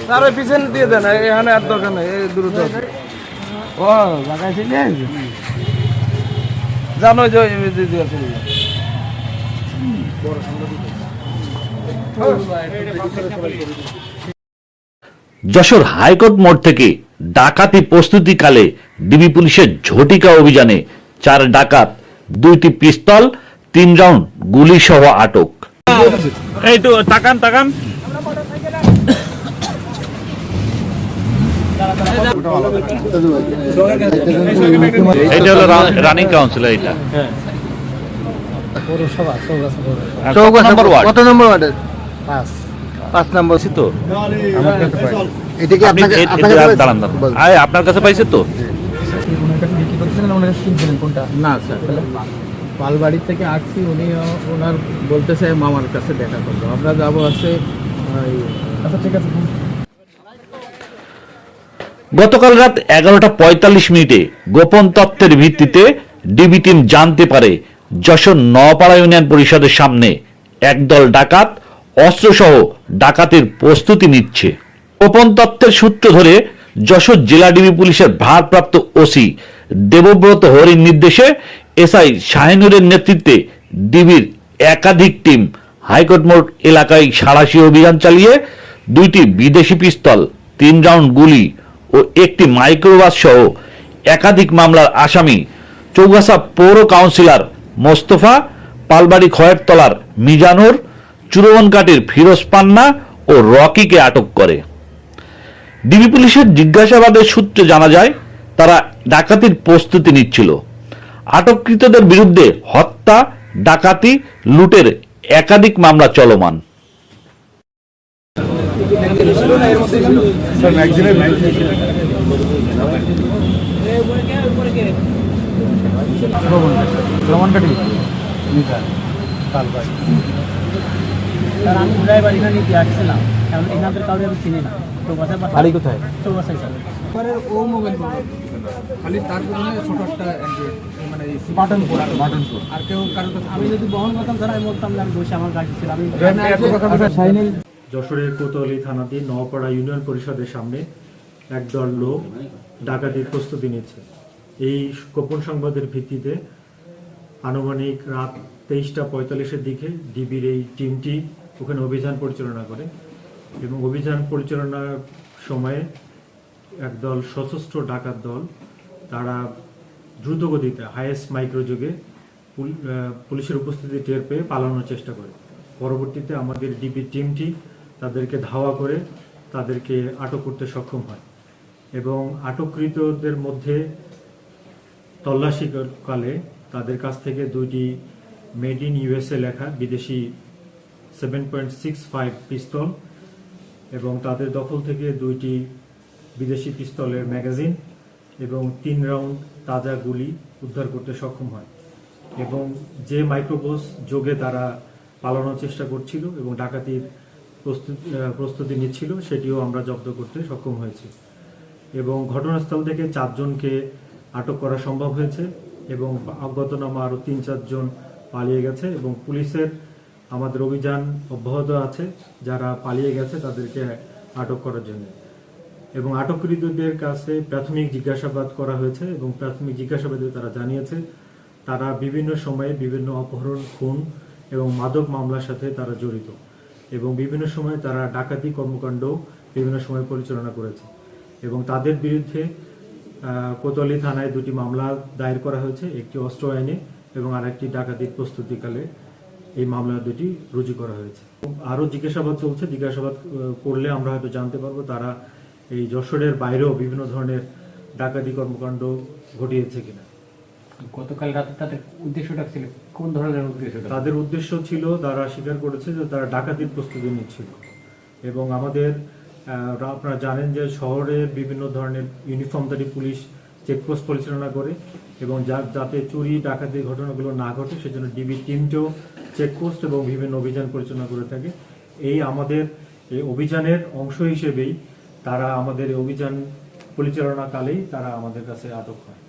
Sir ওই পিছন দিয়ে দেন এখানে আর দরকার নেই দ্রুত ও লাগাইছিলেন জানো যে দিয়ে। যশোর হাইকোর্ট মোড় থেকে ডাকাতি প্রস্তুতিকালে ডিবি পুলিশের ঝটিকা অভিযানে চার ডাকাত দুইটি পিস্তল তিন রাউন্ড গুলি সহ আটক। এই তো তাকান তাকান। এটা হলো রানিং কাউন্সিলর এটা আর কত নম্বর ওয়ার্ড কত নম্বর ওয়ার্ডের? পাঁচ। পাঁচ নম্বর তো? এটা কি আপনাকে এ- এ- আপনাকে দাঁড়ান দাঁড়ান। আয়, আপনার কাছে পাইছে তো? না স্যার। পালবাড়ি থেকে আসছি উনি ওনার বলতেছে মামার কাছে দেখা করব। আমরা যাব আছে আচ্ছা ঠিক আছে গতকাল রাত এগারোটা পঁয়তাল্লিশ মিনিটে গোপন তথ্যের ভিত্তিতে ডিবি টিম জানতে পারে যশোর নপাড়া ইউনিয়ন পরিষদের সামনে একদল ডাকাত, অস্ত্রসহ ডাকাতের প্রস্তুতি নিচ্ছে। গোপন তত্ত্বের সূত্র ধরে যশোর জেলা ডিবি পুলিশের ভারপ্রাপ্ত ওসি দেবব্রত হরির নির্দেশে এসআই শাহিনুরের নেতৃত্বে ডিবির একাধিক টিম হাইকোর্ট মোড় এলাকায় সাড়াশি অভিযান চালিয়ে দুইটি বিদেশি পিস্তল, তিন রাউন্ড গুলি ও একটি মাইক্রোবাস সহ একাধিক মামলার আসামি চৌগাছা পৌর কাউন্সিলর মোস্তফা, পালবাড়ি খয়েরতলার মিজানুর চুরবনকাটির ফিরোজ পান্না ও রকিকে আটক করে। ডিবি পুলিশের জিজ্ঞাসাবাদের সূত্রে জানা যায়, তারা ডাকাতির প্রস্তুতি নিচ্ছিল। আটককৃতদের বিরুদ্ধে হত্যা, ডাকাতি, লুটের একাধিক মামলা চলমান। স্যার আমি ড্রাইভার এখানে দিয়ে আসছিলাম। কারণ এখানকার কাউকে আমি চিনি না। বাড়ি কোথায়? তো স্যার। ও মোবাইল খালি তার পিছনে ছোট একটা মানে বাটন ফোন আর কেউ কারোর আমি যদি বহন করতাম স্যার আমি বলতাম যে আমি বসে আমার গাড়ি ছিল আমি যশোরের কোতোয়ালি থানাধীন নওপাড়া ইউনিয়ন পরিষদের সামনে একদল লোক ডাকাতির প্রস্তুতি নিচ্ছে। এই গোপন সংবাদের ভিত্তিতে আনুমানিক রাত তেইশটা পঁয়তাল্লিশের দিকে ডিবির এই টিমটি ওখানে অভিযান পরিচালনা করে এবং অভিযান পরিচালনার সময়ে একদল সশস্ত্র ডাকাত দল তারা দ্রুতগতিতে হাইয়েস্ট মাইক্রোযোগে পুলিশের উপস্থিতি টের পেয়ে পালানোর চেষ্টা করে। পরবর্তীতে আমাদের ডিবি টিমটি তাদেরকে ধাওয়া করে তাদেরকে আটক করতে সক্ষম হয় এবং আটককৃতদের মধ্যে তল্লাশি কালে তাদের কাছ থেকে দুইটি মেড ইন ইউএসএ লেখা বিদেশি seven point six five pistol এবং তাদের দখল থেকে দুইটি বিদেশি পিস্তলের ম্যাগাজিন এবং তিন রাউন্ড তাজা গুলি উদ্ধার করতে সক্ষম হয় এবং যে মাইক্রোবোস যোগে তারা পালানোর চেষ্টা করছিল এবং ডাকাতির প্রস্তুতি প্রস্তুতি নিচ্ছিল, সেটিও আমরা জব্দ করতে সক্ষম হয়েছি। এবং ঘটনাস্থল থেকে চারজনকে আটক করা সম্ভব হয়েছে এবং অজ্ঞাতনামা আরও তিন চারজন পালিয়ে গেছে এবং পুলিশের আমাদের অভিযান অব্যাহত আছে। যারা পালিয়ে গেছে, তাদেরকে আটক করার জন্য। এবং আটককৃতদের কাছে প্রাথমিক জিজ্ঞাসাবাদ করা হয়েছে এবং প্রাথমিক জিজ্ঞাসাবাদে তারা জানিয়েছে, তারা বিভিন্ন সময়ে বিভিন্ন অপহরণ, খুন এবং মাদক মামলার সাথে তারা জড়িত এবং বিভিন্ন সময় তারা ডাকাতি কর্মকাণ্ড বিভিন্ন সময় পরিচালনা করেছে এবং তাদের বিরুদ্ধে কোতোয়ালি থানায় দুটি মামলা দায়ের করা হয়েছে একটি অস্ত্র আইনে এবং আর আরেকটি ডাকাতির প্রস্তুতিকালে এই মামলা দুটি রুজু করা হয়েছে। আরও জিজ্ঞাসাবাদ চলছে জিজ্ঞাসাবাদ করলে আমরা হয়তো জানতে পারব তারা এই যশোরের বাইরেও বিভিন্ন ধরনের ডাকাতি কর্মকাণ্ড ঘটিয়েছে কিনা। গতকাল রাতে তাদের উদ্দেশ্যটা ছিল কোন ধরনের উদ্দেশ্যটা? তাদের উদ্দেশ্য ছিল তারা স্বীকার করেছে যে তারা ডাকাতির প্রস্তুতি নিচ্ছিল এবং আমাদের আপনারা জানেন যে শহরে বিভিন্ন ধরনের ইউনিফর্মধারী পুলিশ চেকপোস্ট পরিচালনা করে এবং যা যাতে চুরি, ডাকাতির ঘটনাগুলো না ঘটে, সেজন্য ডিবি টিমটাও চেকপোস্ট এবং বিভিন্ন অভিযান পরিচালনা করে থাকে। এই আমাদের এই অভিযানের অংশ হিসেবেই তারা আমাদের এই অভিযান পরিচালনাকালেই তারা আমাদের কাছে আটক হয়।